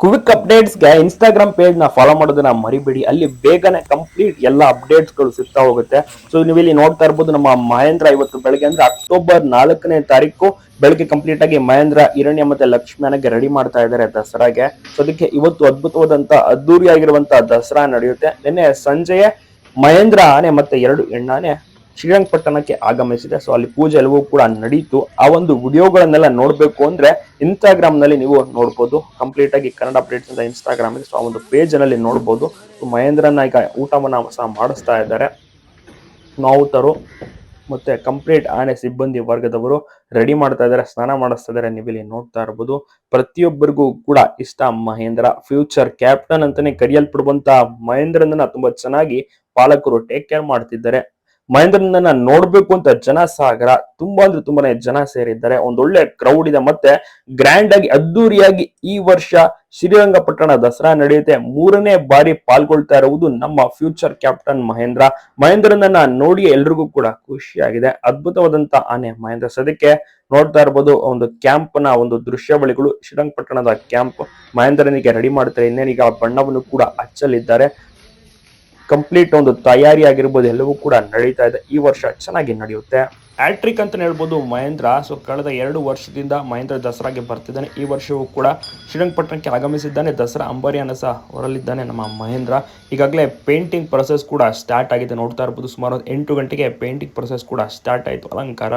Quick ಅಪ್ಡೇಟ್ಸ್ಗೆ Instagram ಪೇಜ್ನ follow ಮಾಡೋದನ್ನ ಮರಿಬೇಡಿ. ಅಲ್ಲಿ ಬೇಗನೆ ಕಂಪ್ಲೀಟ್ ಎಲ್ಲ ಅಪ್ಡೇಟ್ಸ್ಗಳು ಸಿಗ್ತಾ ಹೋಗುತ್ತೆ. ಸೊ ನೀವು ಇಲ್ಲಿ ನೋಡ್ತಾ ಇರ್ಬೋದು ನಮ್ಮ ಮಹೇಂದ್ರ ಇವತ್ತು ಬೆಳಗ್ಗೆ ಅಂದ್ರೆ ಅಕ್ಟೋಬರ್ ನಾಲ್ಕನೇ ತಾರೀಕು ಬೆಳಗ್ಗೆ ಕಂಪ್ಲೀಟ್ ಆಗಿ ಮಹೇಂದ್ರ ಹಿರಣ್ಯ ಮತ್ತೆ ಲಕ್ಷ್ಮಣಗೆ ರೆಡಿ ಮಾಡ್ತಾ ಇದ್ದಾರೆ ದಸರಾಗೆ. ಸೊ ಅದಕ್ಕೆ ಇವತ್ತು ಅದ್ಭುತವಾದಂತ ಅದ್ದೂರಿಯಾಗಿರುವಂತಹ ದಸರಾ ನಡೆಯುತ್ತೆ. ನಿನ್ನೆ ಸಂಜೆಯೇ ಮಹೇಂದ್ರ ಆನೆ ಮತ್ತೆ ಎರಡು ಹೆಣ್ಣಾನೆ ಶ್ರೀರಂಗಪಟ್ಟಣಕ್ಕೆ ಆಗಮಿಸಿದೆ. ಸೊ ಅಲ್ಲಿ ಪೂಜೆ ಎಲ್ಲವೂ ಕೂಡ ನಡೀತು. ಆ ಒಂದು ವಿಡಿಯೋಗಳನ್ನೆಲ್ಲ ನೋಡಬೇಕು ಅಂದ್ರೆ ಇನ್ಸ್ಟಾಗ್ರಾಮ್ನಲ್ಲಿ ನೀವು ನೋಡ್ಬೋದು. ಕಂಪ್ಲೀಟ್ ಆಗಿ ಕನ್ನಡ ಅಪ್ಡೇಟ್ಸ್ ಅಂತ ಇನ್ಸ್ಟಾಗ್ರಾಮ್ ಸೊ ಆ ಒಂದು ಪೇಜ್ನಲ್ಲಿ ನೋಡ್ಬೋದು ಮಹೇಂದ್ರನ ಈಗ ಊಟವನ್ನ ಸಹ ಮಾಡಿಸ್ತಾ ಇದ್ದಾರೆ. ನಾವುತರು ಮತ್ತೆ ಕಂಪ್ಲೀಟ್ ಆನೆ ಸಿಬ್ಬಂದಿ ವರ್ಗದವರು ರೆಡಿ ಮಾಡ್ತಾ ಇದ್ದಾರೆ. ಸ್ನಾನ ಮಾಡಿಸ್ತಾ ಇದ್ದಾರೆ. ನೀವು ಇಲ್ಲಿ ನೋಡ್ತಾ ಇರ್ಬೋದು. ಪ್ರತಿಯೊಬ್ಬರಿಗೂ ಕೂಡ ಇಷ್ಟ ಮಹೇಂದ್ರ. ಫ್ಯೂಚರ್ ಕ್ಯಾಪ್ಟನ್ ಅಂತಾನೆ ಕರೆಯಲ್ಪಡುವಂತ ಮಹೇಂದ್ರನನ್ನ ತುಂಬಾ ಚೆನ್ನಾಗಿ ಪಾಲಕರು ಟೇಕ್ ಕೇರ್ ಮಾಡ್ತಿದ್ದಾರೆ. ಮಹೇಂದ್ರನನ್ನ ನೋಡ್ಬೇಕು ಅಂತ ಜನ ಸಾಗರ ತುಂಬಾ ಅಂದ್ರೆ ತುಂಬಾನೇ ಜನ ಸೇರಿದ್ದಾರೆ. ಒಂದೊಳ್ಳೆ ಕ್ರೌಡ್ ಇದೆ ಮತ್ತೆ ಗ್ರ್ಯಾಂಡ್ ಆಗಿ ಅದ್ದೂರಿಯಾಗಿ ಈ ವರ್ಷ ಶ್ರೀರಂಗಪಟ್ಟಣ ದಸರಾ ನಡೆಯುತ್ತೆ. ಮೂರನೇ ಬಾರಿ ಪಾಲ್ಗೊಳ್ತಾ ಇರುವುದು ನಮ್ಮ ಫ್ಯೂಚರ್ ಕ್ಯಾಪ್ಟನ್ ಮಹೇಂದ್ರ. ಮಹೇಂದ್ರನನ್ನ ನೋಡಿ ಎಲ್ರಿಗೂ ಕೂಡ ಖುಷಿಯಾಗಿದೆ. ಅದ್ಭುತವಾದಂತ ಆನೆ ಮಹೇಂದ್ರ. ಸದ್ಯಕ್ಕೆ ನೋಡ್ತಾ ಇರ್ಬೋದು, ಒಂದು ಕ್ಯಾಂಪ್ನ ಒಂದು ದೃಶ್ಯಾವಳಿಗಳು ಶ್ರೀರಂಗಪಟ್ಟಣದ ಕ್ಯಾಂಪ್ ಮಹೇಂದ್ರನಿಗೆ ರೆಡಿ ಮಾಡ್ತಾರೆ. ಇನ್ನೇನೀಗ ಬಣ್ಣವನ್ನು ಕೂಡ ಹಚ್ಚಲಿದ್ದಾರೆ. ಕಂಪ್ಲೀಟ್ ಒಂದು ತಯಾರಿ ಆಗಿರ್ಬೋದು, ಎಲ್ಲವೂ ಕೂಡ ನಡೀತಾ ಇದೆ. ಈ ವರ್ಷ ಚೆನ್ನಾಗಿ ನಡೆಯುತ್ತೆ. ಆಟ್ರಿಕ್ ಅಂತ ಹೇಳ್ಬೋದು ಮಹೇಂದ್ರ. ಸೊ ಕಳೆದ ಎರಡು ವರ್ಷದಿಂದ ಮಹೇಂದ್ರ ದಸರಾಗೆ ಬರ್ತಿದ್ದಾನೆ. ಈ ವರ್ಷವೂ ಕೂಡ ಶ್ರೀರಂಗಪಟ್ಟಣಕ್ಕೆ ಆಗಮಿಸಿದ್ದಾನೆ. ದಸರಾ ಅಂಬಾರಿಯನ್ನು ಸಹ ಹೊರಲಿದ್ದಾನೆ ನಮ್ಮ ಮಹೇಂದ್ರ. ಈಗಾಗಲೇ ಪೇಂಟಿಂಗ್ ಪ್ರೊಸೆಸ್ ಕೂಡ ಸ್ಟಾರ್ಟ್ ಆಗಿದೆ. ನೋಡ್ತಾ ಇರ್ಬೋದು ಸುಮಾರು ಎಂಟು ಗಂಟೆಗೆ ಪೇಂಟಿಂಗ್ ಪ್ರೊಸೆಸ್ ಕೂಡ ಸ್ಟಾರ್ಟ್ ಆಯಿತು. ಅಲಂಕಾರ.